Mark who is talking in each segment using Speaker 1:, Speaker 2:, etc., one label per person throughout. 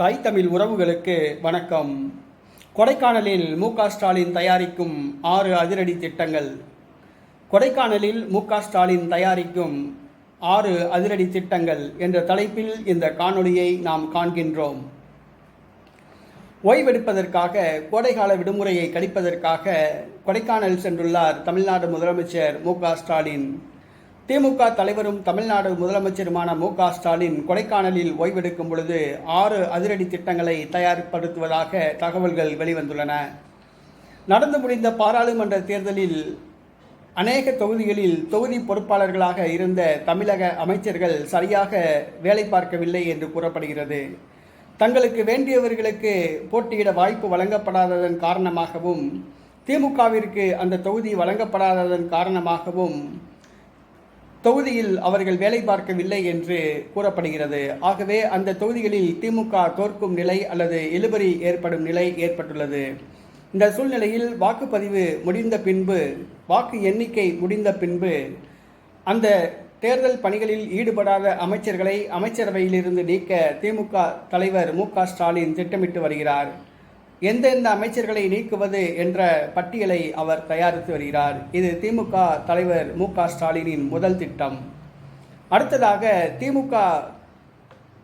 Speaker 1: தாய் தமிழ் உறவுகளுக்கு வணக்கம். கொடைக்கானலில் மு ஸ்டாலின் தயாரிக்கும் ஆறு அதிரடி திட்டங்கள். கொடைக்கானலில் மு ஸ்டாலின் தயாரிக்கும் ஆறு அதிரடி திட்டங்கள் என்ற தலைப்பில் இந்த காணொளியை நாம் காண்கின்றோம். ஓய்வெடுப்பதற்காக கோடைகால விடுமுறையை கழிப்பதற்காக கொடைக்கானல் சென்றுள்ளார் தமிழ்நாடு முதலமைச்சர் மு ஸ்டாலின். திமுக தலைவரும் தமிழ்நாடு முதலமைச்சருமான மு க ஸ்டாலின் கொடைக்கானலில் ஓய்வெடுக்கும் பொழுது ஆறு அதிரடி திட்டங்களை தயார்படுத்துவதாக தகவல்கள் வெளிவந்துள்ளன. நடந்து முடிந்த பாராளுமன்ற தேர்தலில் அநேக தொகுதிகளில் தொகுதி பொறுப்பாளர்களாக இருந்த தமிழக அமைச்சர்கள் சரியாக வேலை பார்க்கவில்லை என்று கூறப்படுகிறது. தங்களுக்கு வேண்டியவர்களுக்கு போட்டியிட வாய்ப்பு வழங்கப்படாததன் காரணமாகவும் திமுகவிற்கு அந்த தொகுதி வழங்கப்படாததன் காரணமாகவும் தொகுதியில் அவர்கள் வேலை பார்க்கவில்லை என்று கூறப்படுகிறது. ஆகவே அந்த தொகுதிகளில் திமுக தோற்கும் நிலை அல்லது இழுபறி ஏற்படும் நிலை ஏற்பட்டுள்ளது. இந்த சூழ்நிலையில் வாக்குப்பதிவு முடிந்த பின்பு வாக்கு எண்ணிக்கை முடிந்த பின்பு அந்த தேர்தல் பணிகளில் ஈடுபடாத அமைச்சர்களை அமைச்சரவையிலிருந்து நீக்க திமுக தலைவர் மு க ஸ்டாலின் திட்டமிட்டு வருகிறார். எந்தெந்த அமைச்சர்களை நீக்குவது என்ற பட்டியலை அவர் தயாரித்து வருகிறார். இது திமுக தலைவர் மு க ஸ்டாலினின் முதல் திட்டம். அடுத்ததாக திமுக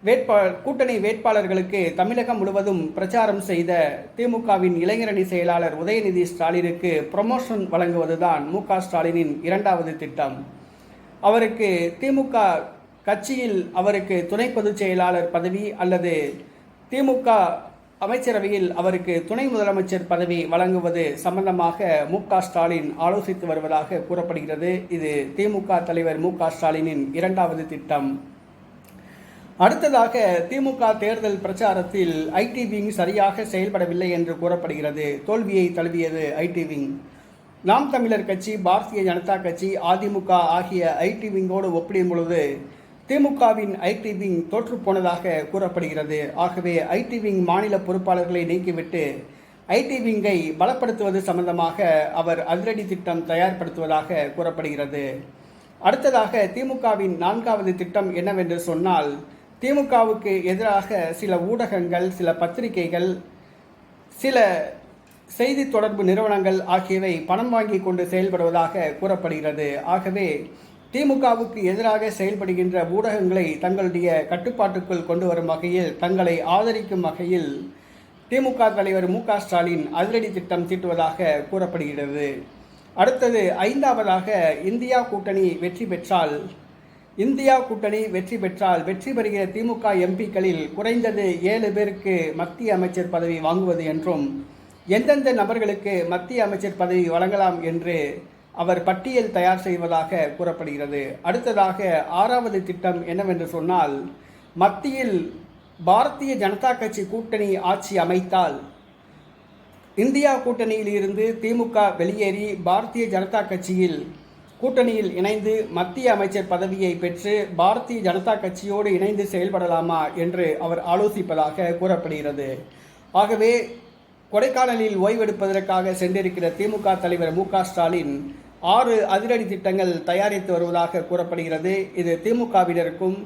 Speaker 1: வேட்பாளர் கூட்டணி வேட்பாளர்களுக்கு தமிழகம் முழுவதும் பிரச்சாரம் செய்த திமுகவின் இளைஞரணி செயலாளர் உதயநிதி ஸ்டாலினுக்கு ப்ரொமோஷன் வழங்குவதுதான் மு ஸ்டாலினின் இரண்டாவது திட்டம். அவருக்கு திமுக கட்சியில் அவருக்கு துணை பொதுச் செயலாளர் பதவி அல்லது திமுக அமைச்சரவையில் அவருக்கு துணை முதலமைச்சர் பதவி வழங்குவது சம்பந்தமாக மு க ஸ்டாலின் ஆலோசித்து வருவதாக கூறப்படுகிறது. இது திமுக தலைவர் மு க ஸ்டாலினின் இரண்டாவது திட்டம். அடுத்ததாக திமுக தேர்தல் பிரச்சாரத்தில் ஐடி விங் சரியாக செயல்படவில்லை என்று கூறப்படுகிறது. தோல்வியை தழுவியது ஐடி விங். நாம் தமிழர் கட்சி பாரதிய ஜனதா கட்சி அதிமுக ஆகிய ஐடி விங்கோடு ஒப்பிடும் பொழுது திமுகவின் ஐடி விங் தோற்றுப்போனதாக கூறப்படுகிறது. ஆகவே ஐடி விங் மாநில பொறுப்பாளர்களை நீக்கிவிட்டு ஐடி விங்கை பலப்படுத்துவது சம்பந்தமாக அவர் அதிரடி திட்டம் தயார்படுத்துவதாக கூறப்படுகிறது. அடுத்ததாக திமுகவின் நான்காவது திட்டம் என்னவென்று சொன்னால் திமுகவுக்கு எதிராக சில ஊடகங்கள் சில பத்திரிகைகள் சில செய்தி தொடர்பு நிறுவனங்கள் ஆகியவை பணம் வாங்கி கொண்டு செயல்படுவதாக கூறப்படுகிறது. ஆகவே திமுகவுக்கு எதிராக செயல்படுகின்ற ஊடகங்களை தங்களுடைய கட்டுப்பாட்டுக்குள் கொண்டு வரும் வகையில் தங்களை ஆதரிக்கும் வகையில் திமுக தலைவர் மு ஸ்டாலின் அதிரடி திட்டம் தீட்டுவதாக கூறப்படுகிறது. அடுத்தது ஐந்தாவதாக இந்தியா கூட்டணி வெற்றி பெற்றால் இந்தியா கூட்டணி வெற்றி பெற்றால் வெற்றி பெறுகிற திமுக எம்பிக்களில் குறைந்தது ஏழு பேருக்கு மத்திய அமைச்சர் பதவி வாங்குவது என்றும் எந்தெந்த நபர்களுக்கு மத்திய அமைச்சர் பதவி வழங்கலாம் என்று அவர் பட்டியல் தயார் செய்வதாக கூறப்படுகிறது. அடுத்ததாக ஆறாவது திட்டம் என்னவென்று சொன்னால் மத்தியில் பாரதிய ஜனதா கட்சி கூட்டணி ஆட்சி அமைத்தால் இந்தியா கூட்டணியில் இருந்து திமுக வெளியேறி பாரதிய ஜனதா கட்சியில் கூட்டணியில் இணைந்து மத்திய அமைச்சர் பதவியை பெற்று பாரதிய ஜனதா கட்சியோடு இணைந்து செயல்படலாமா என்று அவர் ஆலோசிப்பதாக கூறப்படுகிறது. ஆகவே கொடைக்கானலில் ஓய்வெடுப்பதற்காக சென்றிருக்கிற திமுக தலைவர் மு க ஸ்டாலின் ஆறு அதிரடி திட்டங்கள் தயாரித்து வருவதாக கூறப்படுகிறது. இது திமுகவினருக்கும்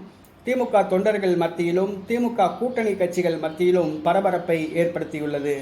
Speaker 1: திமுக தொண்டர்கள் மத்தியிலும் திமுக கூட்டணி கட்சிகள் மத்தியிலும் பரபரப்பை ஏற்படுத்தியுள்ளது.